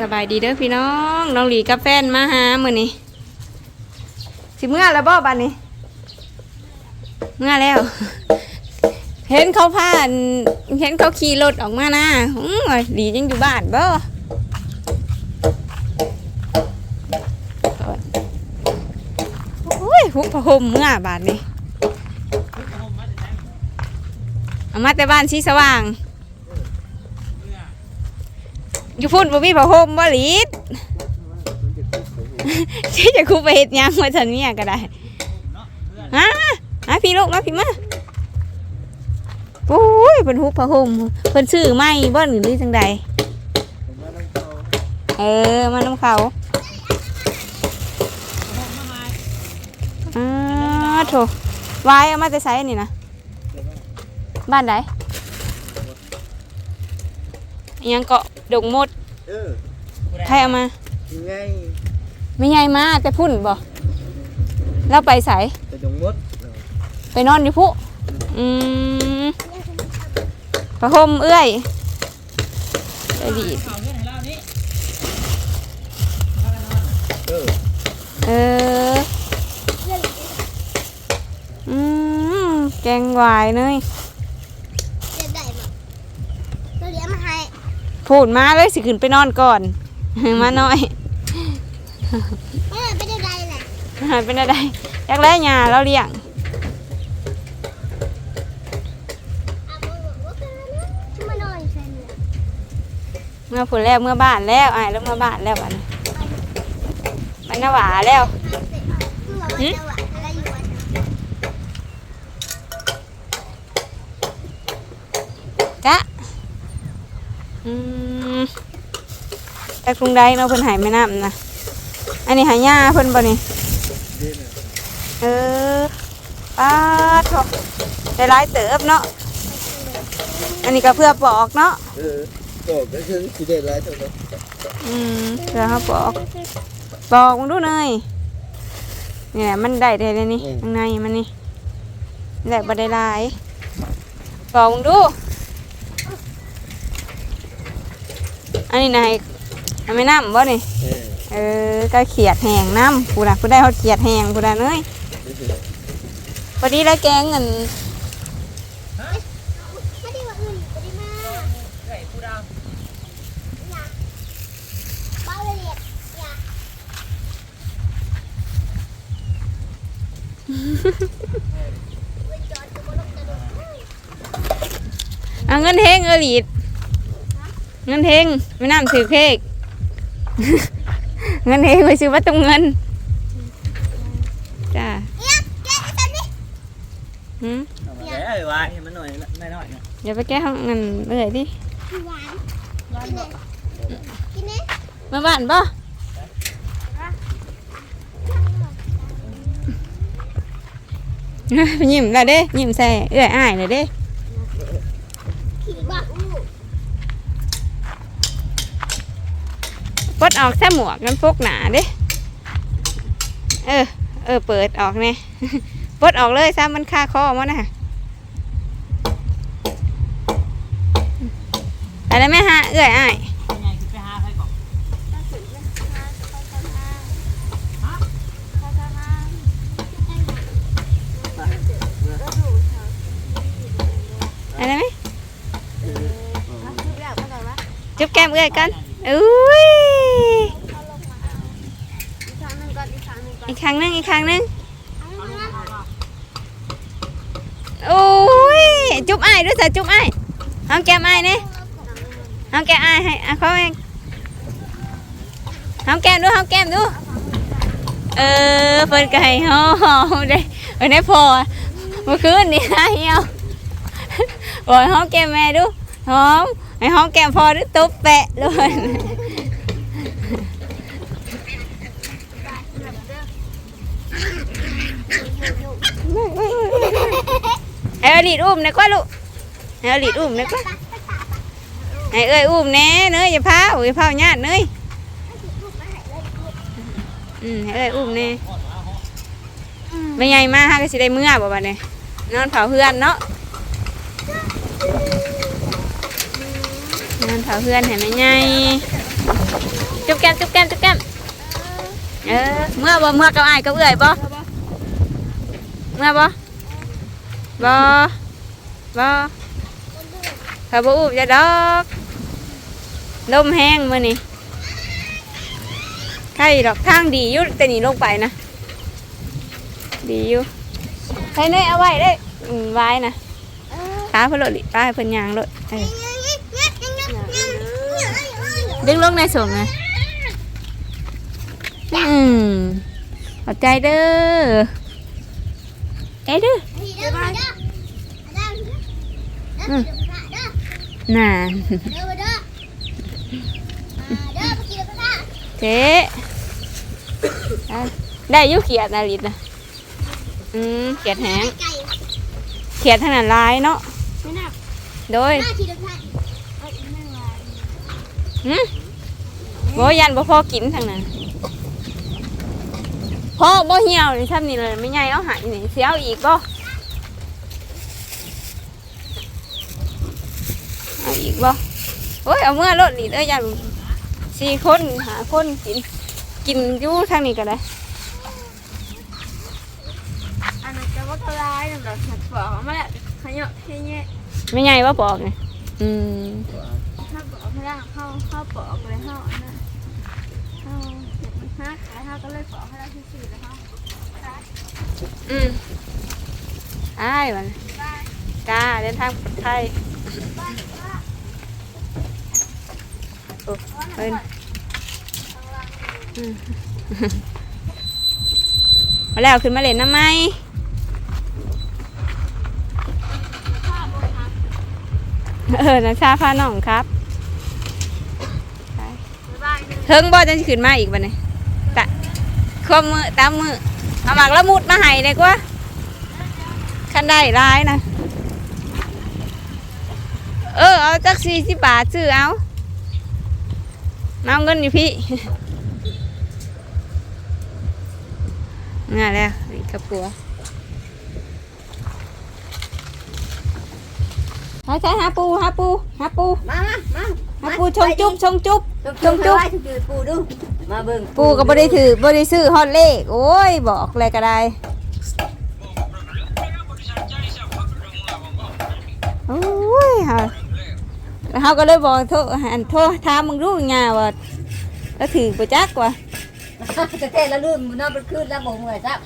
สบายดีเด้อพี่น้องน้องหลีกับแฟนมาหามื้อนี้สิเมื่อแล้วบ่บัดนี้ เมื่อแล้ว เห็นเขาผ่าน เห็นเขาขี่รถออกมานะอื้อหลียังอยู่บ้านบ่โอ้ยหุบผ้าห่มเมื่อบาดนี้เอามาแต่บ้านสีสว่าง อยู่พุ่นบ่มีผ้าห่มบ่ลีดที่จะคุไปเฮ็ดหยังมาทันเมียก็ได้ฮะฮะพี่ลูกมาพี่มาโอ้ยเป็นฮุบผ้าห่มเพิ่นซื้อใหม่บ่หรือหรือจังใดเออมาน้ำเขาอ่าโถวายเอามาแต่ไสนี่นะบ้านใดอิหยังเกาะ ดงมดเออใครเอามายังไงไม่ใหญ่มาแต่พุ่นบ่แล้วไปใสไปดงมดไปนอนอยู่พุอืมประหมเอื้อยใจดีเออเออ อืม แกงหวายเนย เดี๋ยวได้มาเราเลี้ยงมาให้ พูดมาเลยสิขึ้นไปนอนก่อน มาหน่อยเออเป็นยังไงแหละเป็นอะไรอยากได้หยาเราเลี้ยงเอามาบอกว่าเป็นอะไรนะที่มานอนใส่เนี่ยเมื่อผลแล้วเมื่อบ้านแล้วอ้ายแล้วเมื่อบ้านแล้วบัดนมันน่าหวาแล้ว เอาเสร็จเอาคือว่าจะหวานอะไรอยู่วะ กะอืม แต่กรุงใดเนาะเพิ่นใหายไม่น้ำนะอันนี้หายาเพิ่นบ่นี่นี่นะเออป้าดโถได้หลายเติบเนาะอันนี้ก็เพื่อปอกเนาะเออบอกก็คือสิเด็ดไรเท่านั้นอืมเพื่อเขาปอกปอกมึงดูหน่อยเนี่ยมันได้ได้เลยนี่ข้างในมันนี่ได้บ่ได้หลายปอกมึงดูอันนี้นาย มันไม่น้ำบ่นี่ เออเออก็เขียดแหงน้ำกูน่ะกูได้เขาเขียดแหงกูน่ะเนยพอดีแล้วแกงเงินไม่ได้ว่าอื่นไม่ได้มาอย่าเบาละเอียดอย่าไปจอดตัวลงกระโดดเอาเงินเฮงเออหลีดเงินเฮงไม่น้ำถือเพก เงินเฮงไปซื้อวัตถุเงินจ้าเนี่ยแกะไอ้สันนี่หืมเอามาแล้วไอ้วายให้มันหน่อยไม่น้อยนะเดี๋ยวไปแก้ห้องเงินเลยดิหวานกินเลยกินเลยมาบ้านป่ะยิ้มและเด้ยิ้มใส่เอื้อยอ้ายเลยเด้ ขี่บ้าอู้ ปลด ออกแค่หมวกกันพกหนาเด้เออ เออ เปิดออกเนี่ยปลดออกเลยซะมันคาคอมันนะอะไรไหมฮะเอื้อยอ้ายอะไรไหมจุ๊บแก้มเอื้อยกันอุ้ย อีกค รั้งหนึงอีกครั้งหนึงโอ้ยจุ๊บอ้ายด้วยสิจุ๊บอ้ายหอมแก้มอ้ายเนี่ยหอมแก้มอ้ายให้อะเขาเองหอมแก้มดูหอมแก้มดูเออเปิดไก่หอมได้เออได้พอเมื่อคืนนี่นะเหี่ยวบอกให้หอมแก้มแม่ดูหอมให้หอมแก้มพอดูตุ๊บแปะเลย ให้เอลีดอุ้มนะกว่าลูกให้เอลีดอุ้มนะกว่าให้เอ้ยอุ้มแน่เนยอย่าพาอย่าพาญาติเนยอืมให้เอ้ยอุ้มแน่ไม่ใหญ่มากฮะก็สิได้เมื่อบ่บัดนี้นอนเผาเพื่อนเนาะนอนเผาเพื่อนให้แม่ใหญ่จุ๊บแก้มจุ๊บแก้มจุ๊บแก้มเออเมื่อบ่เมื่อกับอ้ายกับเอื้อยบ่ เมื่อบ่บ่บ่เขาบ่อุบจะดอกลมแห้งมื้อนี้ใครดอกทางดีอยู่แต่นี่ลงไปนะ ดีอยู่ใครเน่เอาไว้ได้ไว้นะขาเพิ่นโลดลิป้าเพิ่นยางโลดเออดึงลงในส่งไงอืมขอบใจเด้อ เอ้ยเด้อน่ะเจ๊ได้ได้อยุเขียดนาลิตนะอืมเขียดแห้งเขียดทางนั้นลายเนาะโดยหืมบ่ยันบ่พอกินทางนั้น พอบ่เหี่ยวนี่ทำนี่เลยไม่ใหญ่เอาหายนี่เสียเอาอีกบ่เอาอีกบ่โอ้ยเอาเมื่อรถนี่เด้อยันสี่คนหาคนกิน กินอยู่ทางนี้ก็ได้อันนั้นจะว่าก็ร้ายนะแบบหัดบอกมาแล้วขยะแค่เนี้ยไม่ใหญ่ว่าบอกไงอืมถ้าบอกไม่ได้เข้าเข้าปอกเลยเข้าอันนั้นเข้าเจ็บมัน ฮักแล้วเข้าก็เลยปอให้ได้ที่สี่แล้วเข้าอืมอ้ายวันจ้าเดินทางปลอดภัยโอ้เอิ้นอืม มาแล้วขึ้นมาเล่นน้ำไหมเออนะชาพาน้องครับ ไปเลยเทิงบ่จะขึ้นมาอีกบัดนี้ตะ ควมมือตามมือเอาหมากละมุดมาให้เลยกว่าคันได้ร้ายนะเออเอาจักสี่สิบบาทซื้อเอามาเอาเงินอยู่พี่ง่ายแล้วกระปัวหาใช้หาปูหาปูหาปูมามามา หาปูชงจุ๊บชงจุ๊บจุ๊บจุ๊จุ๊บบจุ๊บจุ๊บจุ๊บปูดูมาเบิ่งปูก็บ่ได้ถือบ่ได้ซื้อฮอดเลขโอ้ยบอกอะไรก็ได้โอ้ยเฮาแล้วเฮาก็เลยบอกโทรหันโทรถามมึงรู้ไงว่าแล้วถือบ่จักว่าจะเทแล้วลืมมันนอนเป็นคืนแล้วบ่เมื่อยซับ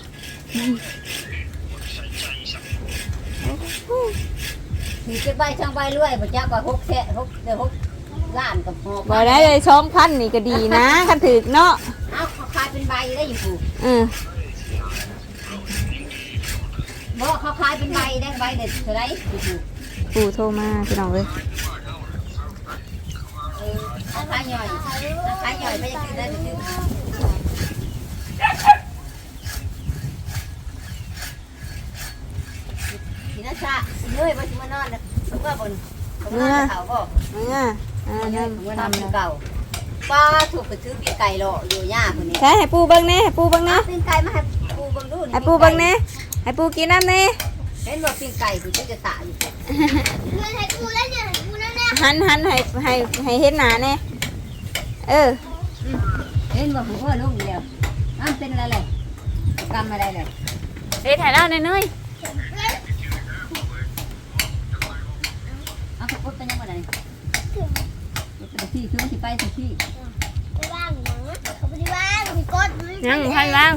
ถือเก็บใบช่างใบรวยบ่จักว่าหกแสนหกเดี๋ยวหก ล้านกับหอบบ่ได้เลย2,000นี่ก็ดีนะคันถือเนาะเอ้าเขาขายเป็นใบได้อยู่ปูเออบ่เขาขายเป็นใบได้ใบเด็ดเท่าไรอยู่ปูปู่โทรมาพี่น้องเอ้ยเออเขาขายย่อยเขาขายย่อยไปยังกินได้ไปซื้อทีน่าชะเมื่อยบ่สิมานอนนะเมื่อบนเมื่อเขาบ่เมื่อ อ่าอันนั่นี้นผมว่าทำทำแล้วเก่าป้าถูกไปซื้อปีกไก่หล่ออยู่ย่าคนนี้ใช้ให้ปูเบิ่งแน่ให้ปูเบิ่งเอาแน่ปีกไก่มาให้ปูเบังดูให้ปูเบิ่งแน่ให้ปูกินน้ำแน่เห็นว่าปีกไก่คุณจะตะอยู่เพื่อนให้กูแล้วเนี่ยให้กูแล้วเนี่ยหันหันให้ให้ให้เห็นหน้าแน่เออเห็นว่าผมว่าลูกเดียวอ้าวเป็นอะไรเลยกำอะไรเลยเฮ็ดให้เราแน่เนยเอาขพุทธเป็นยังไง ไปที่คือที่ไปที่ไปว่างหนังเขาไม่ได้ว่างมีกดยังพันวาง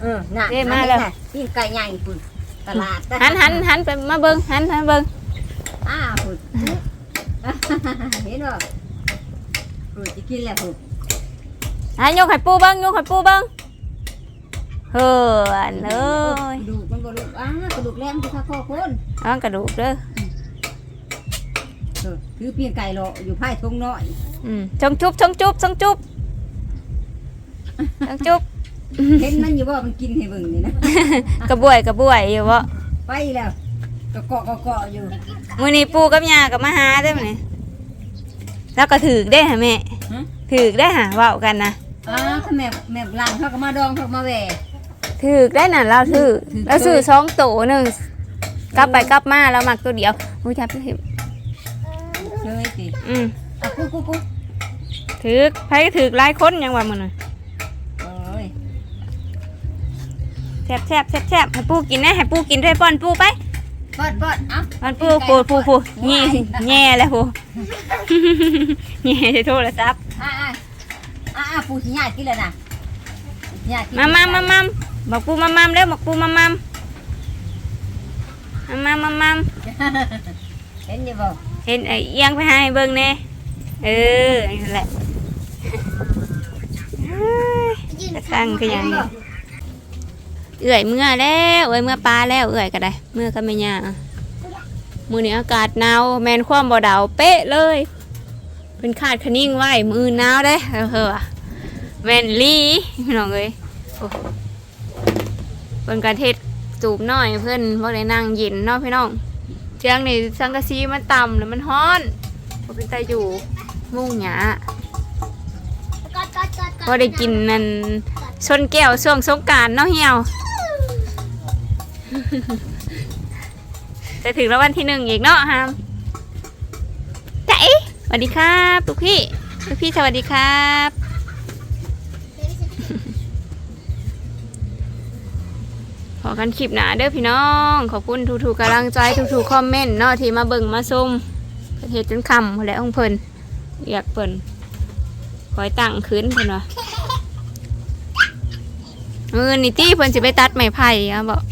เออน่ะปีกไก่ใหญ่คุณตลาดหันหันหันไปมาเบิ่งหันหันเบิ่งอ้าคุณเห็นว่าคุณจะกินแล้วคุณหันยกให้ปูเบิ่งยกให้ปูเบิ่งเฮ้ออันเอ้ย ดูมันก็ลูกอ้ากระดูกแหลมที่ข้าข้อคนเอังกระดูกเด้อ คือปีกไก่หล่ออยู่ภายทงน้อยอืมชงจุ๊บชงจุ๊บชงจุ๊บชงจุ๊บเห็นมันอยู่ว่ามันกินให้เบิ่งนี่นะ กระบวยกระบวยอยู่บ่ไปแล้วก็เกาะก็เกาะอยู่มื้อนี้ปูกับย่าก็มาหาเด้อมื้อนี้แล้วก็ถือได้หะแม่ถือได้หะเว้ากันนะอ้าถ้าแม่แม่ล้างเขาก็มาดองเขาก็มาแหวถือได้น่ะเราถือถือเราซื้อสองโตหนึงกลับไปกลับมาแล้วมักตัวเดียวมูจับไปเห็น เคยสิอืมอะกูกูกูถือไผก็ถือหลายคนยังว่ามื้อน่ะโอ้ยแซ่บแซ่บแซ่บแซ่บให้ปูกินนะให้ปูกินด้วยป้อนปูไปบอดบอดเอ้าป้อนปูปูปูปูนี่แง่แล้วปู แง่จะโทรศัพท์อะอะอะอะปูสิญาติกินเลยนะญาติกินมามามามาบอกปูมามัมเร็วบอกปูมามัมมามัมมามัมเห็นอยู่บ่ เห็นไอ้เอียงไปให้เบิ่งแน่เออนั่นแหละเฮ้ยจะตั้งก็ย่างนี้เอื่อยเมื่อแล้วเอื่อยเมื่อปลาแล้วเอื่อยก็ได้ เมื่อก็ไม่ยากมือนี้อากาศหนาวแมนความบ่ดาวเป๊ะเลยเป็นคาดคะนิ่งไว้มือหนาวได้เออเฮ้อแมนลี่พี่น้องเอ้ยเป็นการเทศจูบน้อยเพื่อนพวกได้นั่งย็นเนาะพี่น้อง เชียงนี่สังกะสีมันต่ำแล้วมันฮ้อนพอเป็นตาอยู่มุ่งหยาก็ก็ก็ก็พอได้กินนั่นชนแก้วช่วงสงกรารเนาะเหี่ยว แต่ถึงแล้ววันที่หนึ่งอีกเนาะฮามใจสวัสดีครับลูกพี่ลูกพี่สวัสดีครับ ขอกันคลิปหนาเด้อพี่น้อง ขอบคุณทุกๆกำลังใจทุกๆคอมเมนต์เนาะที่มาเบิ่งมาชมเพิ่นเฮ็ดจนคำและองเพิ่นอยากเพิ่นคอยตั้งขึ้นเพิ่นว่าเออนี่ตี้เพิ่นสิไปตัดไม้ไผ่อะบอก